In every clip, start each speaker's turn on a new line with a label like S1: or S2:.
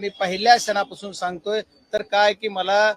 S1: मी पहिल्या क्षणापासून सांगतोय तर काय की मला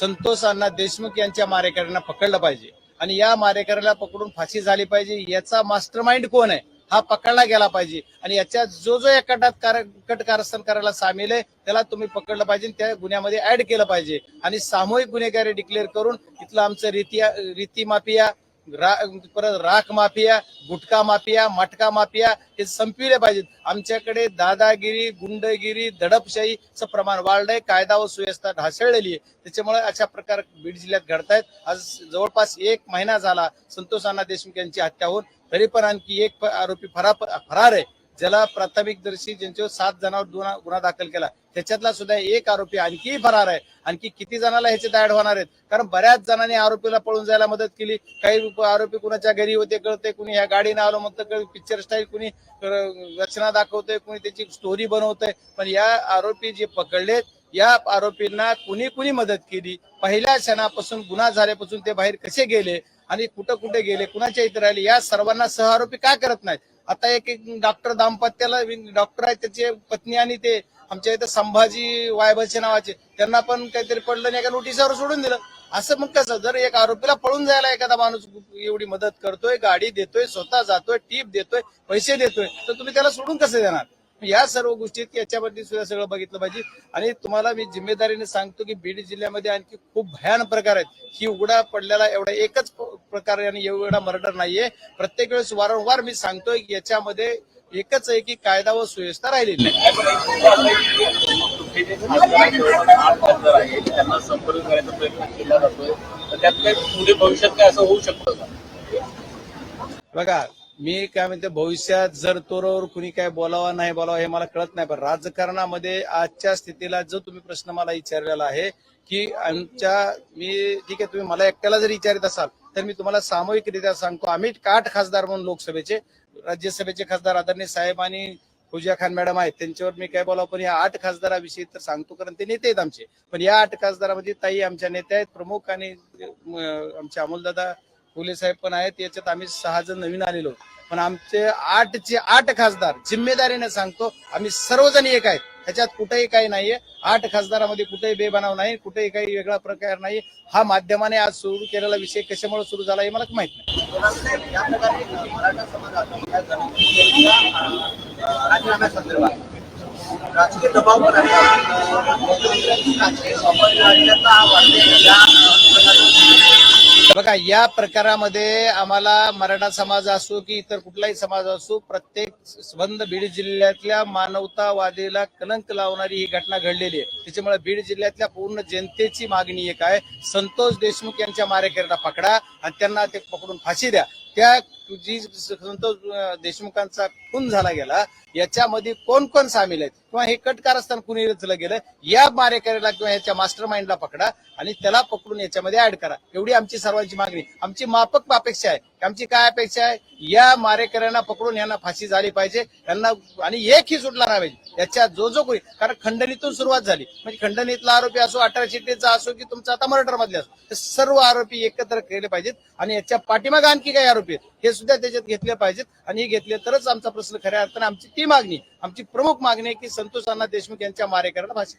S1: संतोष अण्णा देशमुख यांच्या मारेकऱ्यांना पकडलं पाहिजे. आणि या मारेकऱ्याला पकडून फाशी झाली पाहिजे याचा मास्टर माइंड कोण आहे? हा पकडला गेला पाहिजे. आणि याच्या जो जो या कटात कार- कट कारस्थान करायला सामील आहे त्याला तुम्ही पकडलं पाहिजे त्या गुन्ह्यामध्ये ऍड केलं पाहिजे. आणि सामूहिक गुन्हेगारी डिक्लेअर करून इथलं आमचं रीती रीती माफिया रा परत राख माफिया गुटखा माफिया मटका माफिया हे संपविले पाहिजेत. आमच्याकडे दादागिरी गुंडगिरी दडपशाहीचं प्रमाण वाढलंय. कायदा व सुव्यवस्था ढासळलेली आहे. त्याच्यामुळे अशा प्रकार बीड जिल्ह्यात घडतायत. आज जवळपास एक महिना झाला संतोष अण्णा देशमुख यांची हत्या होऊन. तरी पण आणखी एक आरोपी फरा फरार आहे. ज्याला प्राथमिक दर्शी ज्यांच्यावर सात जणांवर गुन्हा गुन्हा दाखल केला त्याच्यातला सुद्धा एक आरोपी आणखी फरार आहे. आणखी किती जणांना ह्याचे दाड होणार आहेत? कारण बऱ्याच जणांनी आरोपीला पळून जायला मदत केली. काही आरोपी कुणाच्या घरी होते कळते कुणी ह्या गाडीनं आलो म्हणतं पिक्चर स्टाईल कुणी रचना दाखवतोय कुणी त्याची स्टोरी बनवतोय. पण या आरोपी जे पकडलेत या आरोपींना कुणी कुणी मदत केली? पहिल्या क्षणापासून गुन्हा झाल्यापासून ते बाहेर कसे गेले? आणि कुठं कुठे गेले? कुणाच्या इथे राहिले? या सर्वांना सहआरोपी का करत नाहीत? आता एक एक डॉक्टर दाम्पत्याला डॉक्टर आहेत त्याचे पत्नी आणि ते आमच्या इथं संभाजी वायबलचे नावाचे. त्यांना पण काहीतरी पडलं नाही एका नोटिसावर सोडून दिलं. असं मग कसं जर एक आरोपीला पळून जायला एखादा माणूस एवढी मदत करतोय गाडी देतोय स्वतः जातोय टीप देतोय पैसे देतोय तर तुम्ही त्याला सोडून कसं देणार? या सर्व गोष्टीत याच्यावरती सुद्धा सगळं बघितलं पाहिजे. आणि तुम्हाला मी जिम्मेदारीने सांगतो की बीड जिल्ह्यामध्ये आणखी खूप भयान प्रकार आहेत. ही उघडा पडलेला एवढा एकच प्रकार आणि एवढा मर्डर नाहीये. प्रत्येक वेळेस वारंवार मी सांगतोय की याच्यामध्ये एकच आहे की कायदा व सुव्यवस्था राहिलेली नाही.
S2: भविष्यात असं होऊ शकतं
S1: बघा मी काय म्हणते भविष्यात जर तोरावर कुणी काय बोलावा नाही बोलावा हे मला कळत नाही पण राजकारणामध्ये आजच्या स्थितीला जो तुम्ही प्रश्न मला विचारलेला आहे की आमच्या मी ठीक आहे तुम्ही मला एकट्याला जर विचारित असाल तर मी तुम्हाला सामूहिकरित्या सांगतो आम्ही आठ खासदार म्हणून लोकसभेचे राज्यसभेचे खासदार आदरणीय साहेब आणि फुजिया खान मॅडम आहेत त्यांच्यावर मी काय बोलावं पण या आठ खासदाराविषयी तर सांगतो कारण ते नेते आहेत आमचे. पण या आठ खासदारामध्ये ताई आमच्या नेत्या आहेत प्रमुख आणि आमचे अमोलदादा फुले साहेब पण आहेत याच्यात आम्ही सहा जण नवीन आलेलो. पण आमचे आठचे आठ खासदार जिम्मेदारीने सांगतो आम्ही सर्वजण एक आहेत ह्याच्यात कुठेही काही नाहीये. आठ खासदारामध्ये कुठेही बेबनाव नाही कुठेही काही वेगळा प्रकार नाही. हा माध्यमाने आज सुरू केलेला विषय कशामुळे सुरू झाला हे मला माहीत नाही.
S2: राजकीय दबाव पण आहे.
S1: बघा या प्रकारामध्ये आम्हाला मराठा समाज असो की इतर कुठलाही समाज असो प्रत्येक संबंध बीड जिल्ह्यातल्या मानवतावादीला कलंक लावणारी ही घटना घडलेली आहे. त्याच्यामुळे बीड जिल्ह्यातल्या पूर्ण जनतेची मागणी एक आहे. संतोष देशमुख यांच्या मारेकऱ्यांना पकडा आणि त्यांना ते पकडून फाशी द्या. त्या जी संतोष देशमुखांचा खून झाला गेला. याच्यामध्ये कोण कोण सामील आहेत? किंवा हे कटकार कारस्थान कुणी रचलं गेलं? या मारेकऱ्याला किंवा याच्या मास्टर माइंडला पकडा आणि त्याला पकडून याच्यामध्ये ऍड करा. एवढी आमची सर्वांची मागणी. आमची माफक अपेक्षा आहे. आमची काय अपेक्षा आहे? या मारेकऱ्यांना पकडून यांना फाशी झाली पाहिजे. यांना आणि एकही सुटला नाही. पाहिजे याच्या जो जो कोणी कारण खंडणीतून सुरुवात झाली. म्हणजे खंडणीतला आरोपी असो अठरा चिठ्ठीचा असो की तुमचा आता मर्डर मधले असो सर्व आरोपी एकत्र केले पाहिजेत. आणि याच्या पाठीमागे आणखी काही आरोपी आहेत. हे सुद्धा त्याच्यात घेतले पाहिजेत. आणि हे घेतले तरच आमचा प्रश्न खऱ्या अर्थाने आमची ती मागणी आमची प्रमुख मागणी आहे की संतोष अण्णा देशमुख यांच्या मारेकऱ्यांना फाशी.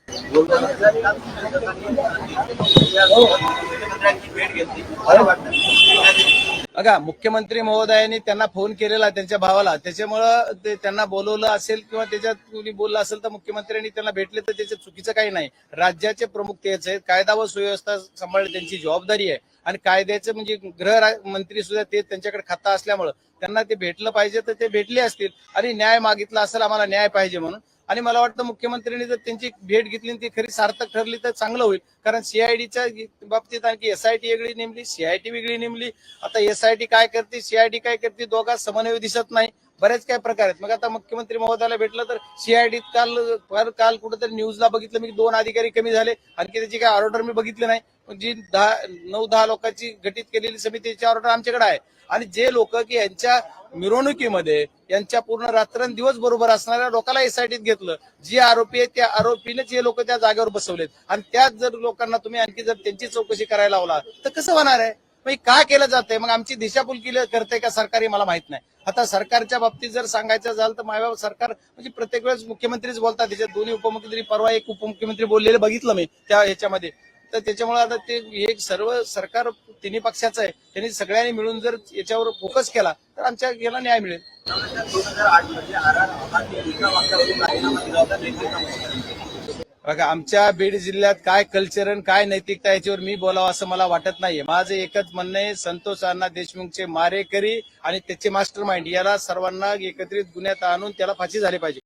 S2: हो मुख्यमंत्र्यांची भेट घेतली बरं वाटतं
S1: बघा मुख्यमंत्री महोदयांनी त्यांना फोन केलेला त्यांच्या भावाला. त्याच्यामुळं ते त्यांना बोलवलं असेल किंवा त्याच्यात कुणी बोललं असेल तर मुख्यमंत्र्यांनी त्यांना भेटले तर त्याच्यात चुकीचं काही नाही. राज्याचे प्रमुख तेच आहेत. कायदा व सुव्यवस्था सांभाळणे त्यांची जबाबदारी आहे. आणि कायद्याचं म्हणजे गृह मंत्री सुद्धा ते त्यांच्याकडे खाता असल्यामुळं त्यांना ते भेटलं पाहिजे तर ते भेटले असतील. आणि न्याय मागितला असेल आम्हाला न्याय पाहिजे म्हणून. आणि मला वाटतं मुख्यमंत्र्यांनी जर त्यांची भेट घेतली आणि ती खरी सार्थक ठरली तर चांगलं होईल. कारण सीआयडीच्या बाबतीत आणखी एसआयटी वेगळी नेमली सीआयटी वेगळी नेमली. आता एसआयटी काय करते सीआयडी काय करते दोघा समन्वय दिसत नाही. बरेच काय प्रकार आहेत. मग आता मुख्यमंत्री महोदयाला भेटलं तर सीआयडीत काल काल कुठेतरी न्यूजला बघितलं. मी दोन अधिकारी कमी झाले. आणखी त्याची काय ऑर्डर मी बघितली नाही. पण जी दहा नऊ दहा लोकांची गठीत केलेली समितीची ऑर्डर आमच्याकडे आहे. आणि जे लोक की यांच्या मिरवणुकीमध्ये यांच्या पूर्ण रात्रंदिवस बरोबर असणाऱ्या लोकांना एसआयटीत घेतलं. जे आरोपी आहेत त्या आरोपीने जे लोक त्या जागेवर बसवलेत. आणि त्याच जर लोकांना तुम्ही आणखी जर त्यांची चौकशी करायला लावला तर कसं होणार आहे? मग का केलं जातंय? मग आमची दिशाभूल केली करते का सरकारी मला माहीत नाही. आता सरकारच्या बाबतीत जर सांगायचं झालं तर माझ्या सरकार म्हणजे प्रत्येक वेळेस मुख्यमंत्रीच बोलतात. त्याच्यात दोन्ही उपमुख्यमंत्री परवा एक उपमुख्यमंत्री बोललेले बघितलं मी त्या ह्याच्यामध्ये. तर त्याच्यामुळे आता ते हे सर्व सरकार तिन्ही पक्षाचं आहे. त्यांनी सगळ्यांनी मिळून जर याच्यावर फोकस केला तर आमच्या याला न्याय मिळेल. बघा आमच्या बीड जिल्ह्यात काय कल्चर आणि काय नैतिकता याच्यावर मी बोलावं असं मला वाटत नाहीये. माझं एकच म्हणणं आहे संतोष अण्णा देशमुखचे मारेकरी आणि त्याचे मास्टर माइंड याला सर्वांना एकत्रित गुन्ह्यात आणून त्याला फाशी झाली पाहिजे.